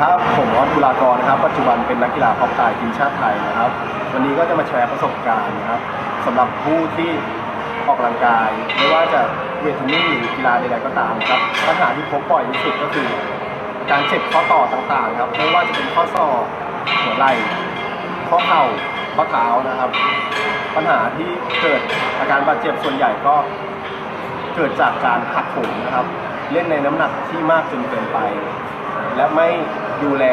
ครับผมออฟบุรากรนะครับ ปัจจุบันเป็นนักกีฬาพอกกายทีมชาติไทยนะครับ วันนี้ก็จะมาแชร์ประสบการณ์นะครับสำหรับผู้ที่ออกกำลังกาย ไม่ว่าจะเวทเทรนนิ่งหรือกีฬาใดๆก็ตามครับปัญหาที่พบบ่อยที่สุดก็คือ การเจ็บข้อต่อต่างๆครับไม่ว่าจะเป็นข้อศอกหัวไหล่ข้อเข่าข้อเท้านะครับ ปัญหาที่เกิดอาการบาดเจ็บส่วนใหญ่ก็เกิดจากการหักโหมนะครับ เล่นในน้ำหนักที่มากจนเกินไป และไม่ดูแล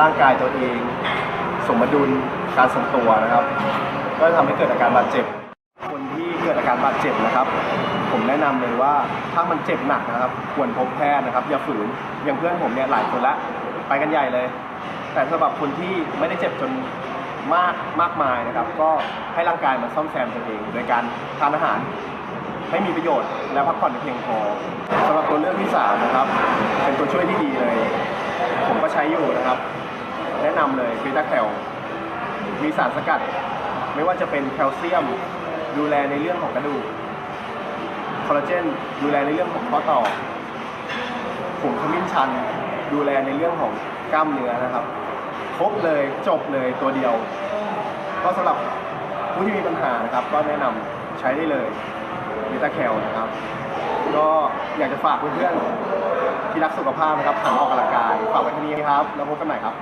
ร่างกายตัวเอง สมดุลการทรงตัวนะครับ ก็จะทำให้เกิดอาการบาดเจ็บ คนที่เกิดอาการบาดเจ็บนะครับ ผมแนะนำเลยว่าถ้ามันเจ็บหนักนะครับ ควรพบแพทย์นะครับ อย่าฝืนอย่างเพื่อนผมเนี่ยหลายคนละไปกันใหญ่เลย แต่สำหรับคนที่ไม่ได้เจ็บจนมากมากมายนะครับ ก็ให้ร่างกายมันซ่อมแซมตัวเอง โดยการทานอาหารให้มีประโยชน์และพักผ่อนเพียงพอสำหรับตัวเลือกที่สามนะครับ ตัวช่วยที่ดีเลย ผมก็ใช้อยู่นะครับ แนะนำเลยฟีตาแคลมีสารสกัด ไม่ว่าจะเป็นแคลเซียม ดูแลในเรื่องของกระดูกคอลลาเจน ดูแลในเรื่องของข้อต่อผงขมิ้นชัน ดูแลในเรื่องของกล้ามเนื้อนะครับ ครบเลยจบเลยตัวเดียว ก็สำหรับผู้ที่มีปัญหานะครับ ก็แนะนำใช้ได้เลยวิตาแคลนะครับ ก็อยากจะฝากเพื่อนๆ ที่รักสุขภาพนะครับหันออกกำลังกายฝากไว้ที่นี่ครับ แล้วพบกันใหม่ครับ